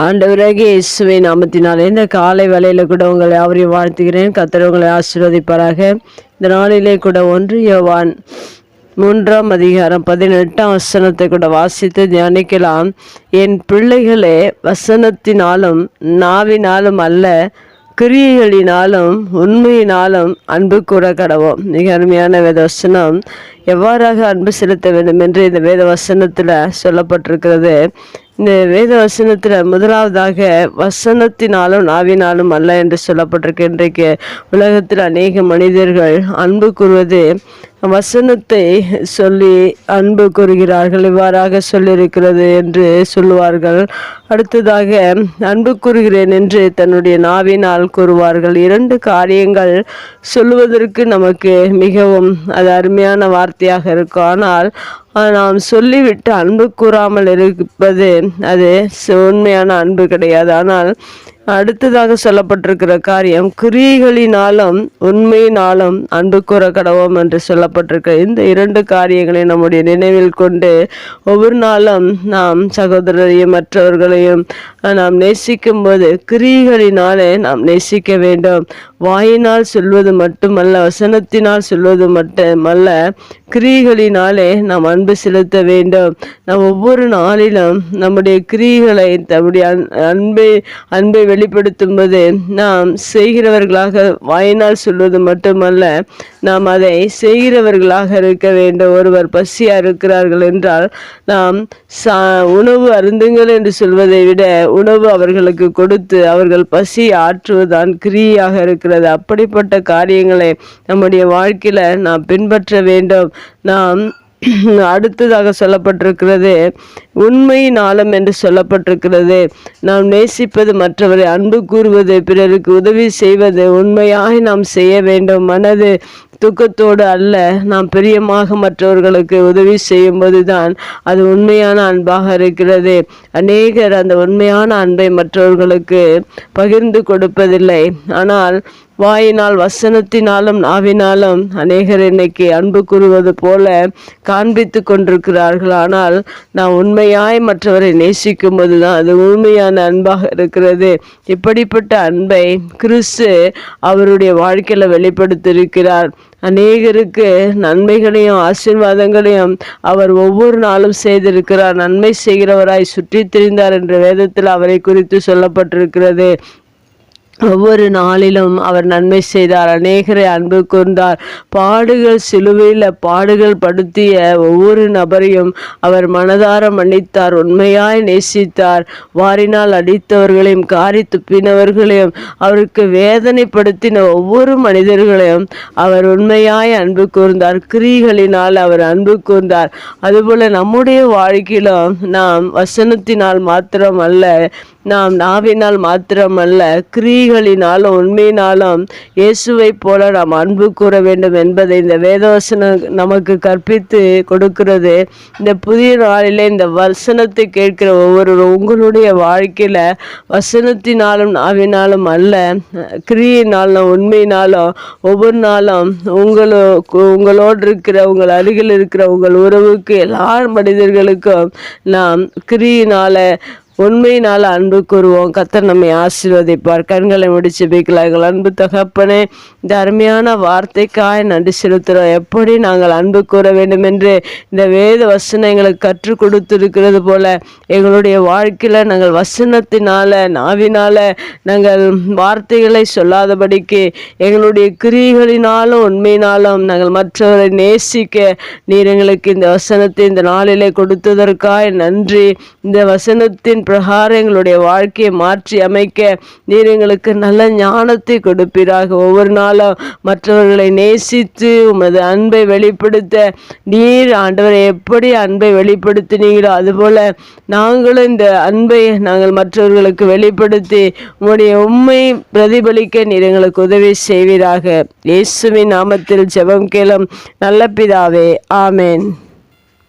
ஆண்டவராகிய இயேசுவை நாமத்தினாலே இந்த காலை வேலையில் கூட உங்களை அவரையும் வாழ்த்துகிறேன். கத்தர் உங்களை ஆசீர்வதிப்பாராக. இந்த நாளிலே கூட ஒன்று யோவான் மூன்றாம் அதிகாரம் பதினெட்டாம் வசனத்தை கூட வாசித்து தியானிக்கலாம். என் பிள்ளைகளே வசனத்தினாலும் நாவினாலும் அல்ல கிரியைகளினாலும் உண்மையினாலும் அன்பு கூற கடவோம் மிக அருமையான வேத வசனம் எவ்வாறாக அன்பு செலுத்த வேண்டும் என்று இந்த வேத வசனத்தில் சொல்லப்பட்டிருக்கிறது. இந்த வேத வசனத்தில் முதலாவதாக வசனத்தினாலும் நாவினாலும் அல்ல என்று சொல்லப்பட்டிருக்கு. இன்றைக்கு உலகத்தில் அநேக மனிதர்கள் அன்பு கூறுவது வசனத்தை சொல்லி அன்பு கூறுகிறார்கள் இவ்வாறாக சொல்லியிருக்கிறது என்று சொல்லுவார்கள். அடுத்ததாக அன்பு கூறுகிறேன் என்று தன்னுடைய நாவினால் கூறுவார்கள். இரண்டு காரியங்கள் சொல்லுவதற்கு நமக்கு மிகவும் அது அருமையான வார்த்தையாக இருக்கும். ஆனால் நாம் சொல்லிவிட்டு அன்பு கூறாமல் இருப்பது அது உண்மையான அன்பு கிடையாது. ஆனால் அடுத்ததாக சொல்லப்பட்டிருக்கிற காரியம் குறிகளினாலும் உண்மையினாலும் அன்பு கூற கடவோம் என்று சொல்லப்பட்டிருக்க இந்த இரண்டு காரியங்களை நம்முடைய நினைவில் கொண்டு ஒவ்வொரு நாளும் நாம் சகோதரரையும் மற்றவர்களையும் நாம் நேசிக்கும் போது கிரிகளினாலே நாம் நேசிக்க வேண்டும். வாயினால் சொல்வது மட்டுமல்ல வசனத்தினால் சொல்வது மட்டுமல்ல கிரிகளினாலே நாம் அன்பு செலுத்த வேண்டும். நாம் ஒவ்வொரு நாளிலும் நம்முடைய கிரிகளை தம்முடைய அன்பை அன்பை வெளிப்படுத்தும் போது நாம் செய்கிறவர்களாக வாயினால் சொல்வது மட்டுமல்ல நாம் அதை செய்கிறவர்களாக இருக்க வேண்டும். ஒருவர் பசியா இருக்கிறார்கள் என்றால் நாம் சா உணவு அருந்துங்கள் என்று சொல்வதை விட உணவு அவர்களுக்கு கொடுத்து அவர்கள் பசி ஆற்றுவதுதான் கிரியாக இருக்கிறது. அப்படிப்பட்ட காரியங்களை நம்முடைய வாழ்க்கையில நாம் பின்பற்ற வேண்டும். நாம் அடுத்ததாக சொல்லப்பட்டிருக்கிறது உண்மையின் ஆழம் என்று சொல்லப்பட்டிருக்கிறது. நாம் நேசிப்பது மற்றவரை அன்பு கூறுவது பிறருக்கு உதவி செய்வது உண்மையாக நாம் செய்ய வேண்டும். மனது துக்கத்தோடு அல்ல நாம் பிரியமாக மற்றவர்களுக்கு உதவி செய்யும் போதுதான் அது உண்மையான அன்பாக இருக்கிறது. அநேகர் அந்த உண்மையான அன்பை மற்றவர்களுக்கு பகிர்ந்து கொடுப்பதில்லை. ஆனால் வாயினால் வசனத்தினாலும் நாவினாலும் அநேகர் இன்னைக்கு அன்பு கூறுவது போல காண்பித்து கொண்டிருக்கிறார்கள். ஆனால் நான் உண்மையாய் மற்றவரை நேசிக்கும் போதுதான் அது உண்மையான அன்பாக இருக்கிறது. இப்படிப்பட்ட அன்பை கிறிஸ்து அவருடைய வாழ்க்கையில் வெளிப்படுத்தியிருக்கிறார். அநேகருக்கு நன்மைகளையும் ஆசீர்வாதங்களையும் அவர் ஒவ்வொரு நாளும் செய்திருக்கிறார். நன்மை செய்கிறவராய் சுற்றி திரிந்தார் என்ற வேதத்தில் அவரை குறித்து சொல்லப்பட்டிருக்கிறது. ஒவ்வொரு நாளிலும் அவர் நன்மை செய்தார். அநேகரை அன்பு கூர்ந்தார். பாடுகள் சிலுவையில் பாடுகள் படுத்திய ஒவ்வொரு நபரையும் அவர் மனதார மன்னித்தார். உண்மையாய் நேசித்தார். வாரினால் அடித்தவர்களையும் காரி துப்பினவர்களையும் அவருக்கு வேதனைப்படுத்தின ஒவ்வொரு மனிதர்களையும் அவர் உண்மையாய் அன்பு கூர்ந்தார். கிரிகளினால் அவர் அன்பு கூர்ந்தார். அதுபோல நம்முடைய வாழ்க்கையிலும் நாம் வசனத்தினால் மாத்திரம் அல்ல நாம் நாவினால் மாத்திரமல்ல கிரிகளினாலும் உண்மையினாலும் இயேசுவை போல நாம் அன்பு கூற வேண்டும் என்பதை இந்த வேதவசனம் நமக்கு கற்பித்து கொடுக்கிறது. இந்த புதிய நாளிலே இந்த வசனத்தை கேட்கிற ஒவ்வொரு உங்களுடைய வாழ்க்கையில வசனத்தினாலும் நாவினாலும் அல்ல கிரியினாலும் உண்மையினாலும் ஒவ்வொரு நாளும் உங்களோ உங்களோடு இருக்கிற உங்கள் அருகில் இருக்கிற உங்கள் உறவுக்கு எல்லா மனிதர்களுக்கும் நாம் கிரியினால உண்மையினால் அன்பு கூறுவோம். கத்தர் நம்மை ஆசீர்வதிப்பார். கண்களை முடிச்சு வைக்கலாம் எங்கள் அன்பு தகப்பனே இந்த அருமையான வார்த்தைக்காய் நன்றி செலுத்துகிறோம் எப்படி நாங்கள் அன்பு கூற வேண்டும் என்று இந்த வேத வசனம் எங்களுக்கு கற்றுக் கொடுத்துருக்கிறது போல எங்களுடைய வாழ்க்கையில் நாங்கள் வசனத்தினால நாவினால நாங்கள் வார்த்தைகளை சொல்லாதபடிக்கு எங்களுடைய கிரிகளினாலும் உண்மையினாலும் நாங்கள் மற்றவரை நேசிக்க நீர் எங்களுக்கு இந்த வசனத்தை இந்த நாளிலே கொடுத்ததற்காய் நன்றி. இந்த வசனத்தின் பிரகாரம் எங்களுடைய வாழ்க்கையை மாற்றி அமைக்க நீர் எங்களுக்கு நல்ல ஞானத்தை கொடுப்பீராக. ஒவ்வொரு நாளும் மற்றவர்களை நேசித்து உமது அன்பை வெளிப்படுத்த நீர் ஆண்டவரை எப்படி அன்பை வெளிப்படுத்தினீங்களோ அதுபோல நாங்களும் இந்த அன்பை நாங்கள் மற்றவர்களுக்கு வெளிப்படுத்தி உங்களுடைய உண்மை பிரதிபலிக்க நீர் எங்களுக்கு உதவி செய்வீராக. இயேசுவின் நாமத்தில் ஜெபம் கேளும் நல்ல பிதாவே ஆமேன்.